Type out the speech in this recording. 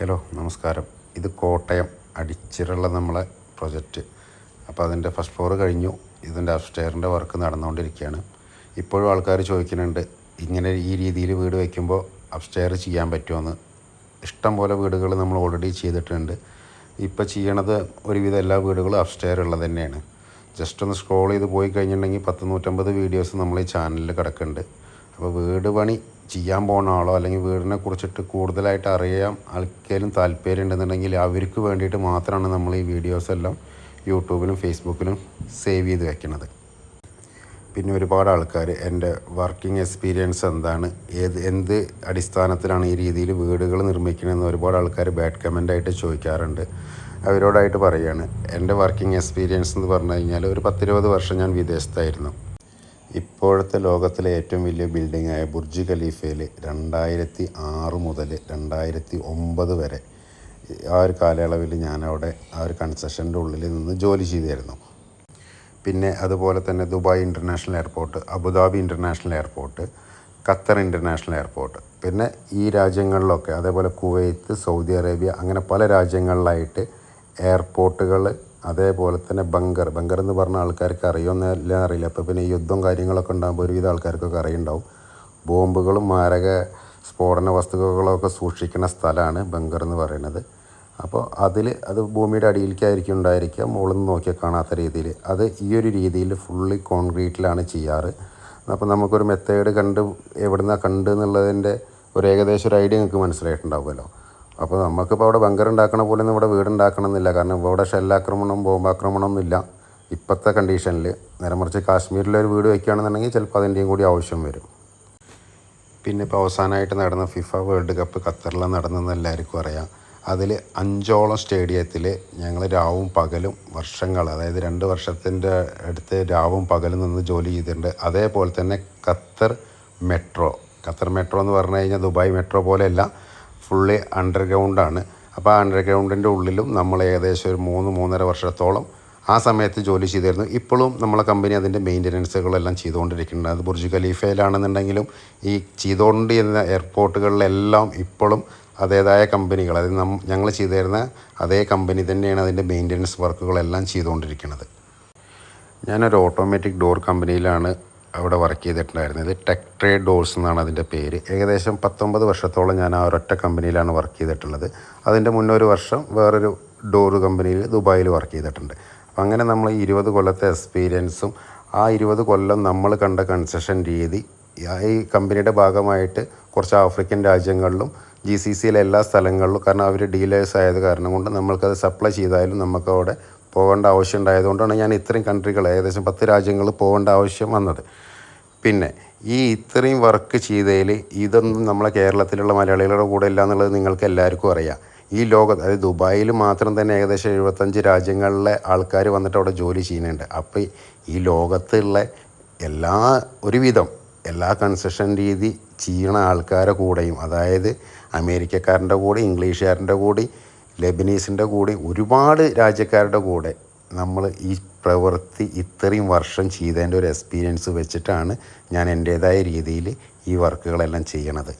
Hello നമസ്കാരം. ഇത് കോട്ടയം അടിച്ചിറുള്ള നമ്മളെ പ്രൊജക്റ്റ്. അപ്പോൾ അതിന്റെ ഫസ്റ്റ് ഫ്ലോർ കഴിഞ്ഞു. ഇതിന്റെ അപ്സ്റ്റെയറിന്റെ വർക്ക് നടന്നുകൊണ്ടിരിക്കുകയാണ് ഇപ്പോഴും ആൾക്കാർ ചോദിക്കുന്നുണ്ട് ഇങ്ങനെ ഈ രീതിയിൽ വീട് വയ്ക്കുമ്പോൾ അപ്സ്റ്റെയർ ചെയ്യാൻ പറ്റുമെന്ന് ഇഷ്ടം പോലെ വീടുകൾ നമ്മൾ ഓൾറെഡി ചെയ്തിട്ടുണ്ട്. ഇപ്പോൾ ചെയ്യണത് ഒരുവിധം എല്ലാ വീടുകളും അപ്സ്റ്റെയർ ഉള്ളത് തന്നെയാണ്. ജസ്റ്റ് ഒന്ന് സ്ക്രോൾ ചെയ്ത് പോയി കഴിഞ്ഞിട്ടുണ്ടെങ്കിൽ പത്ത് നൂറ്റമ്പത് വീഡിയോസ് നമ്മൾ ഈ ചാനലിൽ കിടക്കുന്നുണ്ട്. അപ്പോൾ വീട് പണി ചെയ്യാൻ പോകുന്ന ആളോ അല്ലെങ്കിൽ വീടിനെ കുറിച്ചിട്ട് കൂടുതലായിട്ട് അറിയാൻ ആൾക്കാരും താല്പര്യം ഉണ്ടെന്നുണ്ടെങ്കിൽ അവർക്ക് വേണ്ടിയിട്ട് മാത്രമാണ് നമ്മൾ ഈ വീഡിയോസ് എല്ലാം യൂട്യൂബിലും ഫേസ്ബുക്കിലും സേവ് ചെയ്ത് വെക്കുന്നത് പിന്നെ ഒരുപാട് ആൾക്കാർ എന്റെ വർക്കിംഗ് എക്സ്പീരിയൻസ് എന്താണ് ഏത് എന്ത് അടിസ്ഥാനത്തിലാണ് ഈ രീതിയിൽ വീടുകൾ നിർമ്മിക്കണമെന്ന് ഒരുപാട് ആൾക്കാർ ബാഡ് കമന്റായിട്ട് ചോദിക്കാറുണ്ട്. അവരോടായിട്ട് പറയുകയാണ് എന്റെ വർക്കിംഗ് എക്സ്പീരിയൻസ് എന്ന് പറഞ്ഞു കഴിഞ്ഞാൽ ഒരു പത്തിരുപത് വർഷം ഞാൻ വിദേശത്തായിരുന്നു. ഇപ്പോഴത്തെ ലോകത്തിലെ ഏറ്റവും വലിയ ബിൽഡിങ്ങായ ബുർജ് ഖലീഫയിൽ രണ്ടായിരത്തി ആറ് മുതൽ രണ്ടായിരത്തി ഒമ്പത് വരെ ആ ഒരു കാലയളവിൽ ഞാനവിടെ ആ ഒരു കൺസെഷന്റെ ഉള്ളിൽ നിന്ന് ജോലി ചെയ്തിരുന്നു. പിന്നെ അതുപോലെ തന്നെ Dubai international airport Abu Dhabi international airport Qatar international airport. പിന്നെ ഈ രാജ്യങ്ങളിലൊക്കെ അതേപോലെ കുവൈത്ത് സൗദി അറേബ്യ അങ്ങനെ പല രാജ്യങ്ങളിലായിട്ട് എയർപോർട്ടുകൾ അതേപോലെ തന്നെ ബങ്കർ. ബങ്കർ എന്ന് പറഞ്ഞ ആൾക്കാർക്ക് അറിയുമെന്നല്ല അറിയില്ല. അപ്പോൾ പിന്നെ യുദ്ധം കാര്യങ്ങളൊക്കെ ഉണ്ടാകുമ്പോൾ ഒരുവിധ ആൾക്കാർക്കൊക്കെ അറിയുണ്ടാവും. ബോംബുകളും മാരക സ്ഫോടന വസ്തുക്കളൊക്കെ സൂക്ഷിക്കുന്ന സ്ഥലമാണ് ബങ്കർ എന്ന് പറയുന്നത്. അപ്പോൾ അതിൽ അത് ഭൂമിയുടെ അടിയിലേക്കായിരിക്കും ഉണ്ടായിരിക്കുക. മുകളിൽ നിന്ന് നോക്കിയാൽ കാണാത്ത രീതിയിൽ അത് ഈ ഒരു രീതിയിൽ ഫുള്ളി കോൺക്രീറ്റിലാണ് ചെയ്യാറ്. അപ്പോൾ നമുക്കൊരു മെത്തേഡ് കണ്ട് എവിടുന്നാണ് കണ്ട് എന്നുള്ളതിന്റെ ഒരു ഏകദേശം ഒരു ഐഡിയ നിങ്ങൾക്ക് മനസ്സിലായിട്ടുണ്ടാവുമല്ലോ. അപ്പോൾ നമുക്കിപ്പോൾ അവിടെ ബങ്കർ ഉണ്ടാക്കണ പോലെ ഒന്നും ഇവിടെ വീട് ഉണ്ടാക്കണം എന്നില്ല കാരണം ഇവിടെ ഷെല്ലാക്രമണം ബോംബാക്രമണം ഒന്നുമില്ല ഇപ്പോഴത്തെ കണ്ടീഷനിൽ നേരെ മറിച്ച് കാശ്മീരിലൊരു വീട് വയ്ക്കുകയാണെന്നുണ്ടെങ്കിൽ ചിലപ്പോൾ അതിന്റെയും കൂടി ആവശ്യം വരും. പിന്നെ ഇപ്പോൾ അവസാനമായിട്ട് നടന്ന ഫിഫ വേൾഡ് കപ്പ് ഖത്തറിൽ നടന്നെന്ന് എല്ലാവർക്കും അറിയാം. അതിൽ അഞ്ചോളം സ്റ്റേഡിയത്തിൽ ഞങ്ങൾ രാവും പകലും വർഷങ്ങൾ അതായത് രണ്ട് വർഷത്തിന്റെ അടുത്ത് രാവും പകലും നിന്ന് ജോലി ചെയ്തിട്ടുണ്ട്. അതേപോലെ തന്നെ ഖത്തർ മെട്രോ ഖത്തർ മെട്രോ എന്ന് പറഞ്ഞു കഴിഞ്ഞാൽ ദുബായ് മെട്രോ പോലെയല്ല ഫുള്ളി അണ്ടർഗ്രൗണ്ടാണ് അപ്പോൾ ആ അണ്ടർഗ്രൗണ്ടിന്റെ ഉള്ളിലും നമ്മൾ ഏകദേശം ഒരു മൂന്ന് മൂന്നര വർഷത്തോളം ആ സമയത്ത് ജോലി ചെയ്തിരുന്നു. ഇപ്പോഴും നമ്മളെ കമ്പനി അതിന്റെ മെയിന്റനൻസുകളെല്ലാം ചെയ്തുകൊണ്ടിരിക്കുന്നുണ്ട്. അത് ബുർജ് ഖലീഫയിലാണെന്നുണ്ടെങ്കിലും ഈ ചെയ്തുകൊണ്ടിരുന്ന എയർപോർട്ടുകളിലെല്ലാം ഇപ്പോഴും അതേതായ കമ്പനികൾ അതായത് നം ഞങ്ങൾ ചെയ്തുതരുന്ന അതേ കമ്പനി തന്നെയാണ് അതിന്റെ മെയിന്റനൻസ് വർക്കുകളെല്ലാം ചെയ്തുകൊണ്ടിരിക്കുന്നത്. ഞാനൊരു ഓട്ടോമാറ്റിക് ഡോർ കമ്പനിയിലാണ് അവിടെ വർക്ക് ചെയ്തിട്ടുണ്ടായിരുന്നത്. ടെക് ട്രേഡ് ഡോഴ്സ് എന്നാണ് അതിന്റെ പേര്. ഏകദേശം പത്തൊമ്പത് വർഷത്തോളം ഞാൻ ആ ഒരൊറ്റ കമ്പനിയിലാണ് വർക്ക് ചെയ്തിട്ടുള്ളത്. അതിന്റെ മുന്നേ ഒരു വർഷം വേറൊരു ഡോർ കമ്പനിയിൽ ദുബായിൽ വർക്ക് ചെയ്തിട്ടുണ്ട്. അപ്പം അങ്ങനെ നമ്മൾ ഈ ഇരുപത് കൊല്ലത്തെ എക്സ്പീരിയൻസും ആ ഇരുപത് കൊല്ലം നമ്മൾ കണ്ട കൺസെഷൻ രീതി ഈ കമ്പനിയുടെ ഭാഗമായിട്ട് കുറച്ച് ആഫ്രിക്കൻ രാജ്യങ്ങളിലും ജി സി സിയിലെ എല്ലാ സ്ഥലങ്ങളിലും കാരണം അവർ ഡീലേഴ്സ് ആയത് കാരണം കൊണ്ട് നമ്മൾക്കത് സപ്ലൈ ചെയ്താലും നമുക്ക് അവിടെ പോകേണ്ട ആവശ്യം ഉണ്ടായതുകൊണ്ടാണ് ഞാൻ ഇത്രയും കൺട്രികൾ ഏകദേശം പത്ത് രാജ്യങ്ങൾ പോകേണ്ട ആവശ്യം വന്നത്. പിന്നെ ഈ ഇത്രയും വർക്ക് ചെയ്തതിൽ ഇതൊന്നും നമ്മളെ കേരളത്തിലുള്ള മലയാളികളുടെ കൂടെ ഇല്ല എന്നുള്ളത് നിങ്ങൾക്ക് എല്ലാവർക്കും അറിയാം. ഈ ലോകത്ത് അതായത് ദുബായിൽ മാത്രം തന്നെ ഏകദേശം എഴുപത്തഞ്ച് രാജ്യങ്ങളിലെ ആൾക്കാർ വന്നിട്ട് അവിടെ ജോലി ചെയ്യുന്നുണ്ട്. അപ്പോൾ ഈ ലോകത്തുള്ള എല്ലാ ഒരുവിധം എല്ലാ കൺസെഷൻ രീതി ചെയ്യണ ആൾക്കാരെ കൂടെയും അതായത് അമേരിക്കക്കാരന്റെ കൂടെ ഇംഗ്ലീഷുകാരന്റെ കൂടി ലെബനീസിന്റെ കൂടെ ഒരുപാട് രാജ്യക്കാരുടെ കൂടെ നമ്മൾ ഈ പ്രവൃത്തി ഇത്രയും വർഷം ചെയ്തതിന്റെ ഒരു എക്സ്പീരിയൻസ് വെച്ചിട്ടാണ് ഞാൻ എന്റേതായ രീതിയിൽ ഈ വർക്കുകളെല്ലാം ചെയ്യണത്.